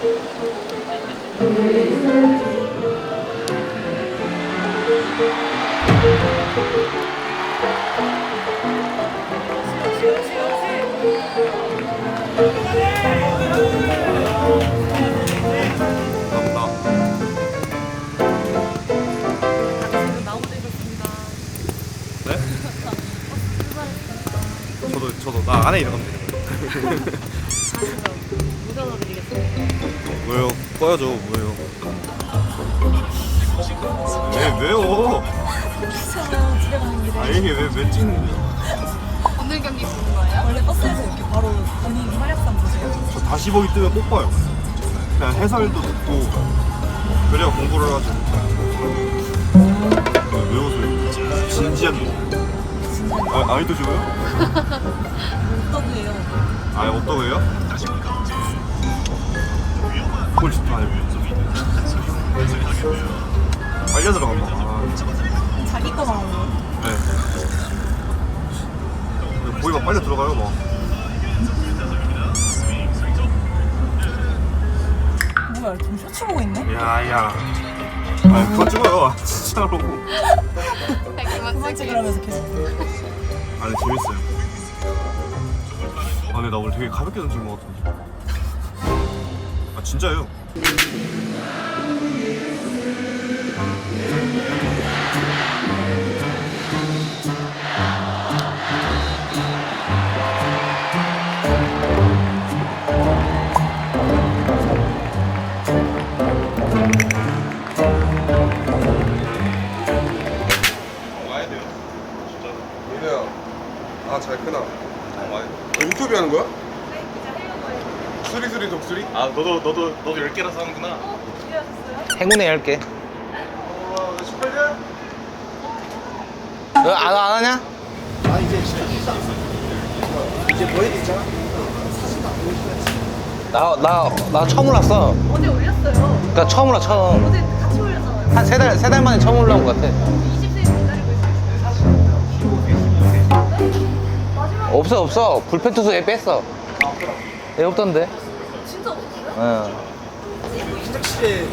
저도 저도 나 안에 이러면 돼. 꺼야죠. 왜요? 왜 왜요? 저는 집에 가는 길에 아 이게 왜왜 찍는 거야? 오늘 경기 보는 거예요? 원래 버스에서 이렇게 바로 본인 활약상 보세요. 저 다시 보기 뜨면 꼭 봐요. 그냥 해설도 듣고 그래야 공부를 하죠. 왜, 왜 웃어요? 진지한 거. 아, 아이도 좋아요? 어떠세요? 아, 어떠해요? 골 진짜 안 해요. 빨려 들어간다. 아, 자기 거 나오네요. 네. 근데 거기가 빨려 들어가요, 막. 뭐야, 지금 쇼츠 보고 있네? 야, 야. 아, 그거 찍어요. 아, 진짜로. 그만 찍으라면서 계속. 아니, 재밌어요. 아, 근데 나 오늘 되게 가볍게 던진 것 같은데. 아, 진짜요? 와야 돼요. 진짜로. 민호야 아 잘 크나 아, 와야 돼. 인터뷰 하는 거야? 수리수리 독수리? 아, 너도, 너도, 너도 10개라서 하는구나. 행운의 10개. 어, 18년? 너 안, 안 하냐? 나, 나, 나 처음 올랐어. 어제 올렸어요. 그니까 처음 올라, 처음. 어제 같이 올렸잖아요. 한 세 달, 세 달 만에 처음 올라온 것 같아. 20세기 기다리고 있어요. 마지막 없어, 없어. 불펜 투수 얘 뺐어. 얘 없던데? 진짜 없었어요? 응. 시작실에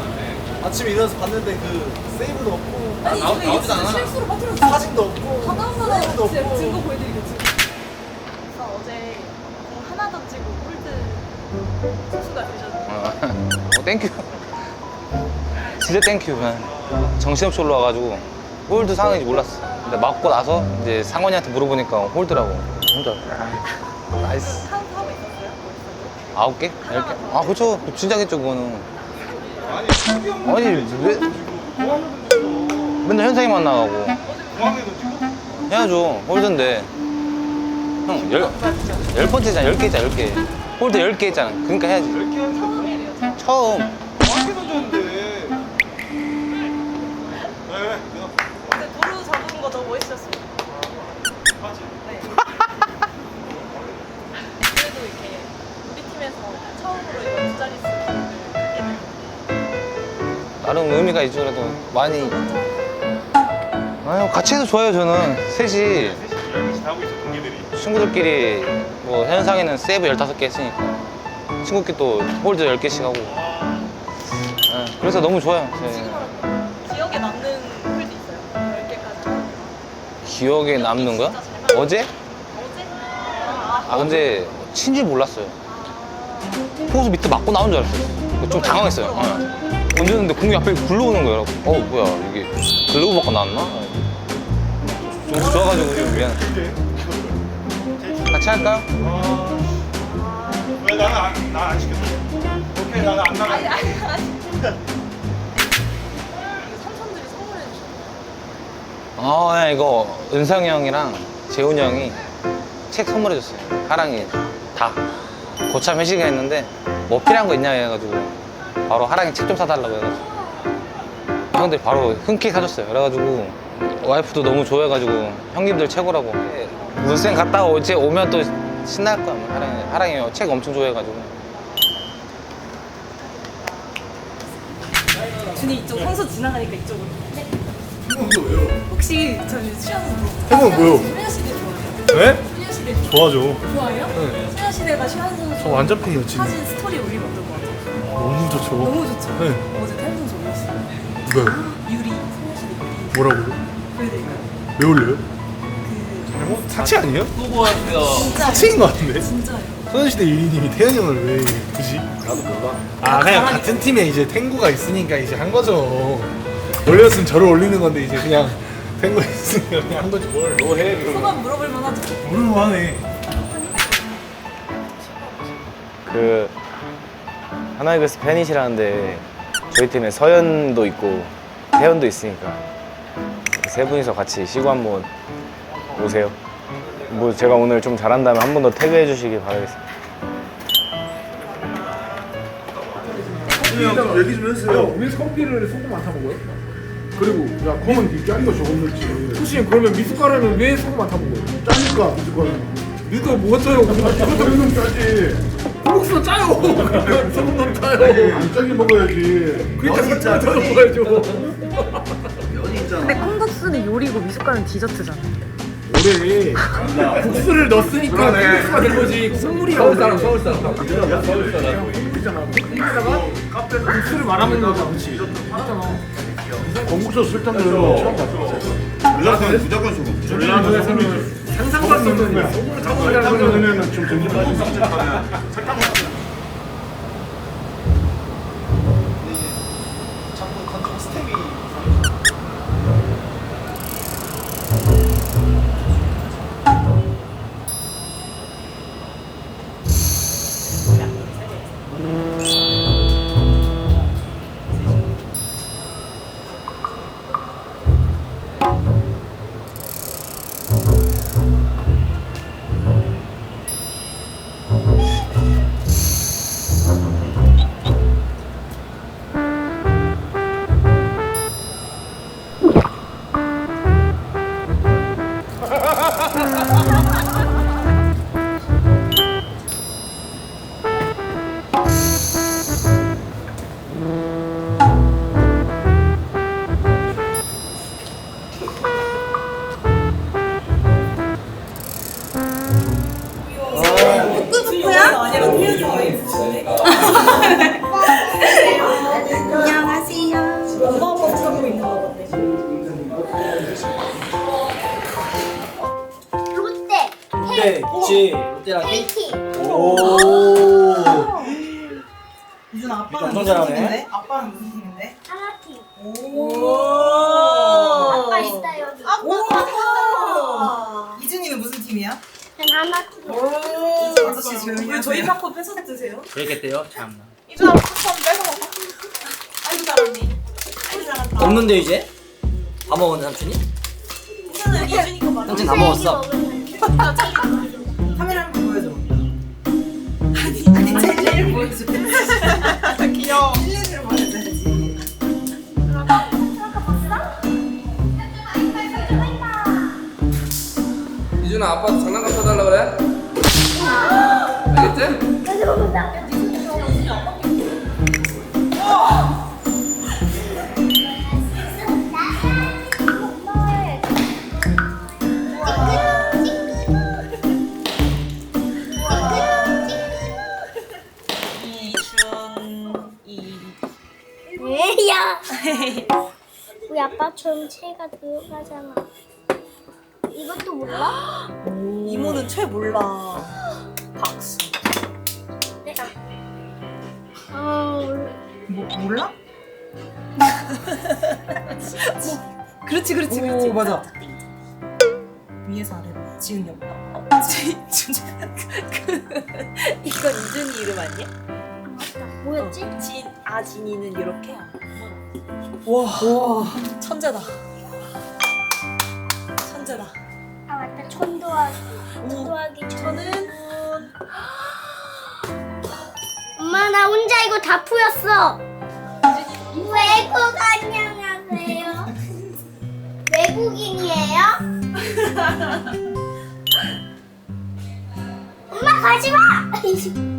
아침에 일어나서 봤는데 그 세이브도 없고 아니, 나오- 이거 나오지도 않아. 실수로 빠뜨렸어요. 사진도 없고 하나하나 사진도 없고 증거 보여드리겠습니다. 그래서 어제 공 하나 던지고 홀드 선수가 되셨는데 어, 땡큐. 진짜 땡큐. 그냥 정신없이 올라와가지고 홀드 상황인지 몰랐어. 근데 맞고 나서 이제 상원이한테 물어보니까 홀드라고. 혼자. 아, 나이스. 아홉 개? 열 개? 아, 그쵸. 진작했죠, 그거는. 아니, 왜. 맨날 현상이 만나가고. 해야죠. 홀드인데. 형, 열, 열 번째잖아. 열개 있잖아, 열 개. 홀드 열개 있잖아. 그러니까 해야지. 처음. 나름 의미가 있죠, 그래도. 많이. 아유, 같이 해도 좋아요, 저는. 셋이. 열심히 다 하고 있어, 동기들이. 친구들끼리, 뭐, 현상에는 세이브 15개 했으니까. 친구끼리 또 홀드 10개씩 하고. 예, 그래서 너무 좋아요. 예. 지금 기억에 남는 홀드 있어요? 10개까지. 기억에 남는 거야? 어제? 어제? 아, 아 근데 친줄 몰랐어요. 포수 밑에 맞고 나온 줄 알았어요. 좀 당황했어요. 어. 던졌는데 공이 앞에 굴러오는 거예요. 어 뭐야 이게 글러브 받고 나왔나? 좀 좋아가지고 좀 미안. 같이 할까요? 왜 나는 안, 나안 시켰어? 오케이, 나는 안 나가. 아니, 아니, 아니. 이거 삼촌들이 선물해 주셨어요. 아 네, 이거 은상이 형이랑 재훈이 형이 책 선물해줬어요. 하랑이 다 고참 회식을 했는데 뭐 필요한 거 있냐 해가지고 바로 하랑이 책 좀 사달라고 해가지고 형들 바로 흔쾌히 사줬어요. 그래가지고 와이프도 너무 좋아해가지고 형님들 최고라고 문생 갔다 오지 오면 또 신날 거야. 뭐 하랑이 하랑이 책 엄청 좋아해가지고 준이 이쪽 선수 지나가니까 이쪽으로. 혹시 저희 수현 해보면 뭐요? 소녀시대 좋아해요? 네? 소녀시대 좋아하죠. 좋아해요? 소녀시대가 수현 선수 저 완전 팬이요, 지금. 사진 너무 좋죠. 너무 좋죠. 네. 어제 태풍 졸랐어요. 누가요? 유리, 소녀시대 유리. 뭐라고요? 왜 올려요? 그 어? 사치 아니에요? 진짜 사치인 것 같은데? 진짜요. 소녀시대 1위님이 태현이 형을 왜 굳이? 나도 몰라. 아 그냥 같은 팀에 이제 탱구가 있으니까 이제 한 거죠. 올렸으면 저를 올리는 건데 이제 그냥 탱구 있으니까 그냥 한 거지 뭘. 너해 그러면. 소감 물어볼 만하죠. 모를만해. 그 하나이글스 팬이시라는데 저희 팀에 서현도 있고 태현도 있으니까 세 분이서 같이 시구 한번 오세요. 뭐 제가 오늘 좀 잘한다면 한 번 더 태그해 주시길 바라겠습니다. 얘기 좀 해주세요. 왜 커피를 소금 안 타 먹어요? 그리고 야 그러면 니 짠거 저건 넣지 후신 그러면 미숫가루는 왜 소금 안 타 먹어요? 짜니까 미숫가루 뭐가 짜요? 그것도 그냥 짜지 콩국수는 짜요 소금 넣으면 짜요. 안 짜게 먹어야지. 그러니까 짜서 먹어야죠. 근데 콩국수는 요리고 미숫가루는 디저트잖아요. 올해. 국수를 넣었으니까 콩국수가 된 거지. 국물이 서울 사람 서울 사람. 서울 사람. 콩국수잖아. 콩국수다가 국수를 말아먹는 거잖아 그치 건국수 넣는 거 처음 봤어. 무조건 무조건 소금. 전라도에서는 상상도 할수 없는 소금을 타고 가려면 좀 정신 자 스텝이 KT 오. 유준 아빠는 엄청 무슨 잘하네. 팀인데? 아빠는 무슨 팀인데? 하나팀 오. 아빠 있다 여기 아빠. 이준이는 무슨 팀이야? 난 하나팀 아저씨 조용히 왜 저희 팝콘 뺏어 드세요? 그러겠대요 참나 이준아 팝콘 뺏어 먹어. 아이고 잘하니. 아이고 잘한다. 없는데 이제? 다 먹었네 삼촌이? 이준은 이준이. 삼촌 다 먹었어 보여줘. 귀여워. 보여줘야지. 이준아 아빠도 장난감 사달라 그래? 알겠지? 이준이. 왜야 우리 아빠처럼 채가 들어가잖아 이것도 몰라? 이모는 최 몰라. 박수. 아 몰라 뭐 몰라? 그렇지 그렇지 그렇지. 오, 맞아. 위에서 아래로 지은이 없다. 지 진짜 이건 이준이 이름 아니야? 맞다 뭐였지? 진 아진이는 이렇게. 와, 와. 천재다. 천재다. 아 맞다. 천도하기. 천도하기 저는 엄마 나 혼자 이거 다 풀었어. 외국 안녕하세요? 외국인이에요? 엄마 가지마